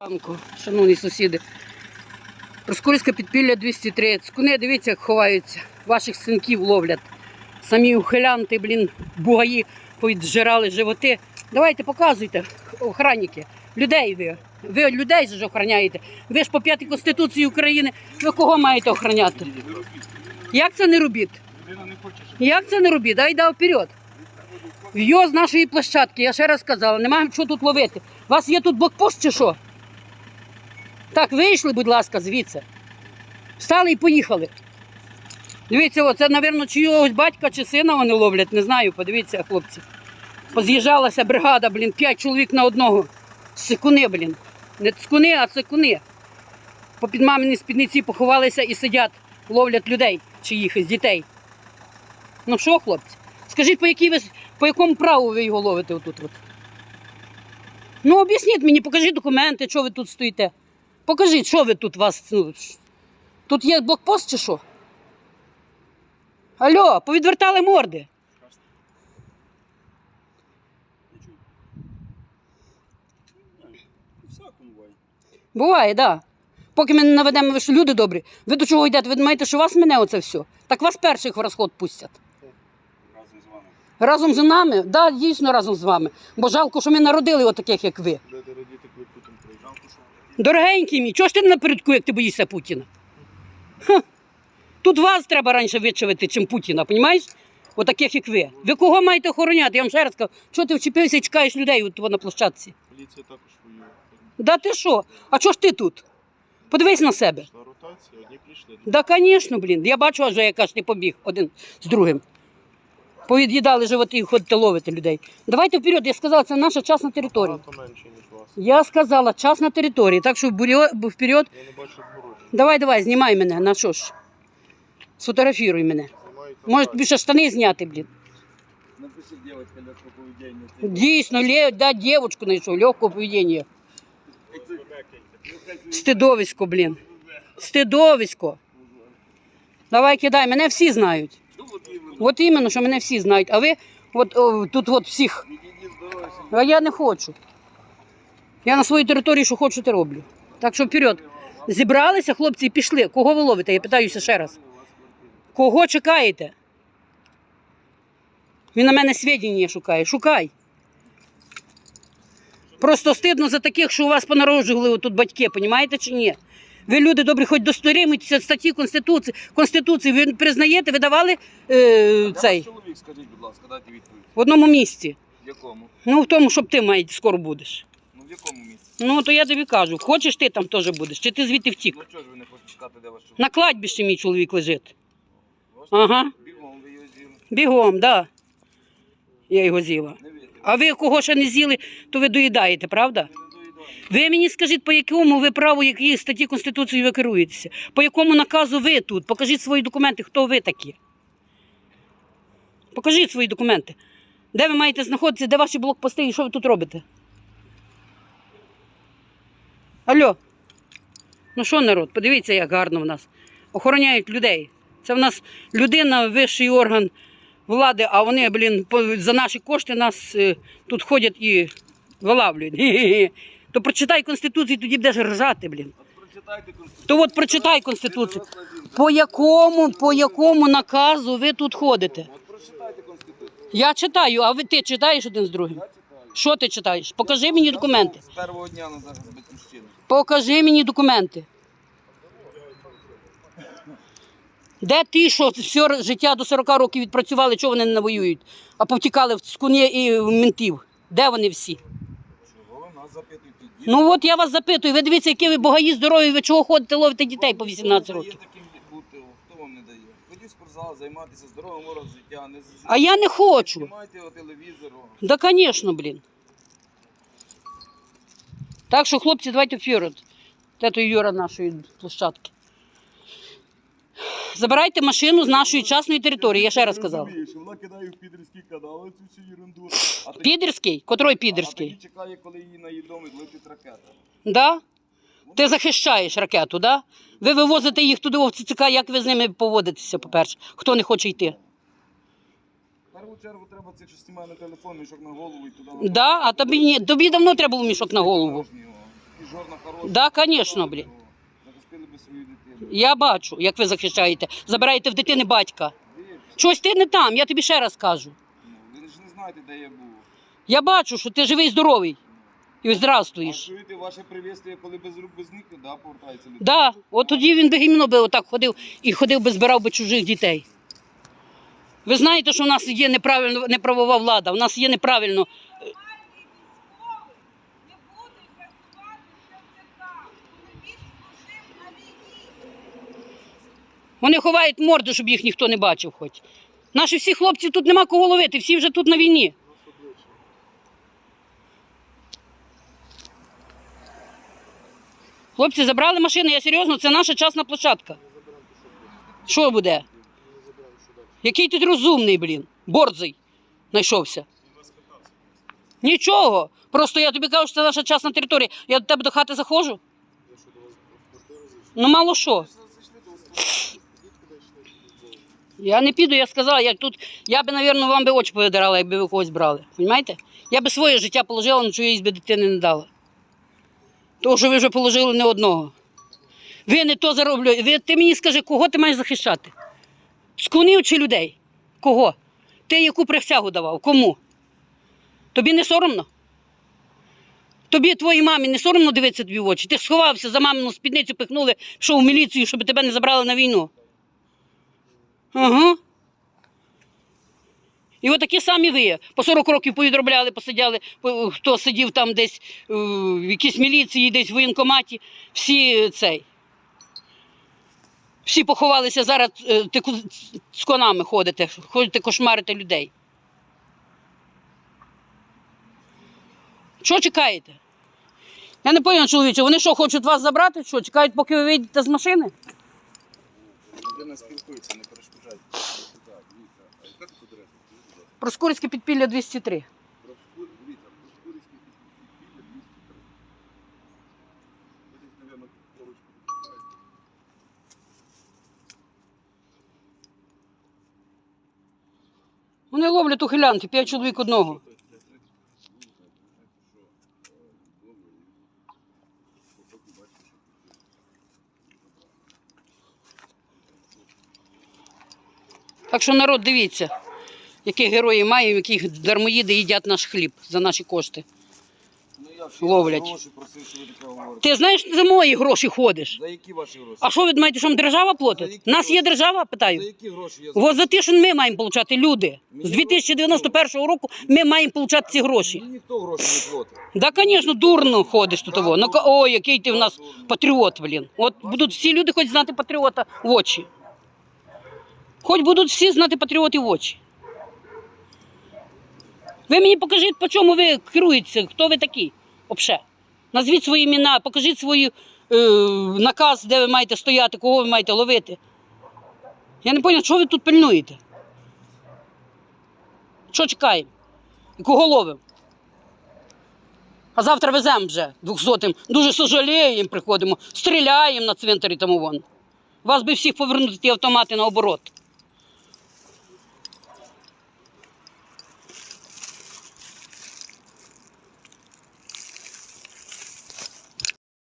Ранку, шановні сусіди. Проскурське підпілля 203. Цкуни, дивіться, як ховаються. Ваших синків ловлять. Самі ухилянти, блін, бугаї повіджирали животи. Давайте показуйте, охранники. Людей ви. Ви людей же ж охороняєте. Ви ж по п'ятій Конституції України. Ви кого маєте охороняти? Як це не робіть? Як це не робіть? Дай да вперед. Йо з нашої площадки, я ще раз сказала, немає що тут ловити. У вас є тут блокпост чи що? Так, вийшли, будь ласка, звідси. Встали і поїхали. Дивіться, це, мабуть, чийогось батька чи сина вони ловлять, не знаю, подивіться, хлопці. Поз'їжджалася бригада, блін, п'ять чоловік на одного. Сикуни, блін. Не цкуни, а сикуни. По під мамині спідниці поховалися і сидять, ловлять людей чиїхось дітей. Ну що, хлопці? Скажіть, по, ви, по якому праву ви його ловите отут? От? Ну, об'ясніть мені, покажіть документи, що ви тут стоїте. Покажіть, що ви тут вас. Ну, тут є блокпост чи що? Алло, повідвертали морди. буває. Так. Да. Поки ми не наведемо, ви що люди добрі. Ви до чого йдете? Ви думаєте, що вас мене оце все? Так вас перших в розход пустять. Разом з вами. Разом з нами? Так, да, дійсно разом з вами. Бо жалко, що ми народили отаких, як ви. Будете радіти, коли Путін приїжджав, то що? Дорогенький мій, чого ж ти не напередку, як ти боїшся Путіна? Ха. Тут вас треба раніше вичавити, чим Путіна, понімаєш? Отаких, як ви. Ви кого маєте охороняти? Я вам ще раз кажу, чого ти вчепився і чекаєш людей от на площадці? Поліція також воює. Да ти що? А чого ж ти тут? Подивись на себе. Пішла ротація, одні прийшли. Да, звісно, блін. Я бачу, вже яка ж ти побіг один з другим. Повід'їдали животи і ходите ловити людей. Давайте вперед, я сказала, це наша частна територія. Багато менше, ніж вас. Я сказала, частна територія, так що вперед, вперед. Я не бачу обгородження. Давай, давай, знімай мене, на що ж? Сфотографіруй мене. Знімають Може, так. більше штани зняти, блін. Напиши девочка легкого поведения. Дійсно, лє, да, дівчинку знайшов, легкого поведіння. Стидовисько, блін. Стидовисько. Давай кидай, мене всі знають. От іменно, що мене всі знають. А ви от, тут от всіх. А я не хочу. Я на своїй території, що хочу, те роблю. Так що вперед. Зібралися хлопці і пішли. Кого ви ловите? Я питаюся ще раз. Кого чекаєте? Він на мене свідчення шукає. Шукай. Просто стидно за таких, що у вас понароджували тут батьки, понімаєте чи ні? Ви люди добрі, хоч досторімуйтеся статті Конституції. Конституції ви признаєте, ви давали е, цей Чоловік, скажіть, будь ласка, дайте відповідь. в одному місці. В якому? Ну, в тому, щоб ти має скоро будеш. Ну в якому місці? Ну, то я тобі кажу, хочеш ти там теж будеш, чи ти звідти втік? Ну чого ж ви не хочете сказати, де ваш чоловік? На кладбищі мій чоловік лежить. Ага. Бігом ви його з'їли. Бігом, так. Да. Я його з'їла. Не вірю. А ви кого ще не з'їли, то ви доїдаєте, правда? Ви мені скажіть, по якому ви праву, якій статті Конституції ви керуєтеся? По якому наказу ви тут? Покажіть свої документи, хто ви такі. Покажіть свої документи. Де ви маєте знаходитися, де ваші блокпости і що ви тут робите? Алло. Ну що, народ, подивіться, як гарно в нас. Охороняють людей. Це в нас людина, вищий орган влади, а вони, блін, за наші кошти нас е, тут ходять і вилавлюють. То прочитай Конституцію, тоді будеш ржати, блін. Прочитайте Конституцію. То от прочитай Конституцію. По якому, по якому наказу ви тут ходите? От прочитайте Конституцію. Я читаю, а ви ти читаєш один з другим? Я читаю. Що ти читаєш? Покажи мені документи. З першого дня на батьківщини. Покажи мені документи. Де ті, що все життя до 40 років відпрацювали, чого вони не воюють, а повтікали в скуні і в ментів? Де вони всі? Чого ви нас запитуєте? Ну от я вас запитую, ви дивіться, які ви богаї здорові, ви чого ходите ловите дітей по 18 років? Хто вам не дає таким бути? Хто вам не дає? Ходіть в спортзал, займатися здоровим образом життя. Не з- А я не хочу. Знімайте його телевізору. Да, звісно, блін. Так що, хлопці, давайте вперед. Тето Юра нашої площадки. Забирайте машину з нашої частної території, я ще раз сказала. Розумієш, Вона кидає в підерський канал цю всю ерунду. А тоді- Підерський? А підерський? тоді чекає, коли її наїдомить, летить ракета. Да? Ти захищаєш ракету, да? Ви вивозите їх туди в ЦЦК, як ви з ними поводитеся, по-перше, хто не хоче йти. В першу чергу треба цих, що знімає на телефон, мішок на голову і туди. на Да? А тобі ні, тобі давно треба було мішок на голову. Порожнього. і жорна хороша. Да, конечно, блін. Захистили би свою дитину. Я бачу, як ви захищаєте. Забираєте в дитини батька. Щось ти не там, я тобі ще раз кажу. ну, ви ж не знаєте, де я був. Я бачу, що ти живий, здоровий і А здравствуєш. чуєте ваше привістя, коли без рук без ніг, да, повертається людина? Да, от тоді він би гімно би отак ходив і ходив би збирав би чужих дітей. Ви знаєте, що в нас є неправильно неправова влада, в нас є неправильно. Вони ховають морди, щоб їх ніхто не бачив хоч. Наші всі хлопці тут нема кого ловити, всі вже тут на війні. Хлопці забрали машини, я серйозно, це наша частна площадка. Що буде? Який ти розумний, блін, борзий знайшовся. Нічого. Просто я тобі кажу, що це наша частна територія. Я до тебе до хати заходжу. Ну, мало що. Я не піду, я сказала, як тут. Я би, напевно, вам би очі повидирала, якби ви когось брали. Понімаєте? Я би своє життя положила, але чиїсь би дитини не дала. Того, що ви вже положили не одного. Ви не то зароблюєте. Ти мені скажи, кого ти маєш захищати? Скунів чи людей? Кого? Ти яку присягу давав? Кому? Тобі не соромно? Тобі твоїй мамі не соромно дивитися тобі в очі? Ти сховався за мамину спідницю, пихнули, що в міліцію, щоб тебе не забрали на війну. Ага. І от такі самі ви. По 40 років повідробляли, посидяли, хто сидів там десь е, в якійсь міліції, десь в воєнкоматі, всі цей. Всі поховалися зараз, е, з конами ходите, ходите кошмарите людей. Що чекаєте? Я не поняла, чоловіче, вони що, хочуть вас забрати? Що, чекають, поки ви вийдете з машини? Людина спілкується, не перешкоджайте. Так, дивіться, а яка тут адреса? Скажіть, будь ласка. Проскурське підпілля 203. Проскур- Дивіться, Проскурівський підпілля 203. Ви десь, мабуть, поруч підписаєте. Вони ловлять ухилянки, п'ять чоловік одного. Так що народ, дивіться, які герої маємо, яких дармоїди їдять наш хліб за наші кошти. Ну, я Ловлять. гроші просив, що ви таке говорите. Ти знаєш, за мої гроші ходиш. За які ваші гроші? А що ви думаєте, що держава платить? У нас є держава, За які гроші я От за те, що ми маємо получати люди. З 2091 року ми маємо получати ці гроші. Мені ніхто гроші не платить. Да, звісно, дурно ходиш тут. Того. Ну, ка- ой, який ти в нас патріот, блін. От будуть всі люди хоч знати патріота в очі. Хоч будуть всі знати патріоти в очі. Ви мені покажіть, по чому ви керуєтеся, хто ви такі взагалі. Назвіть свої імена, покажіть свій е, наказ, де ви маєте стояти, кого ви маєте ловити. Я не зрозумів, що ви тут пильнуєте? Що чекаємо? Кого ловимо? А завтра веземо вже двохсотим. Дуже сожаліємо, приходимо, стріляємо на цвинтарі тому вон. Вас би всіх повернути ті автомати наоборот.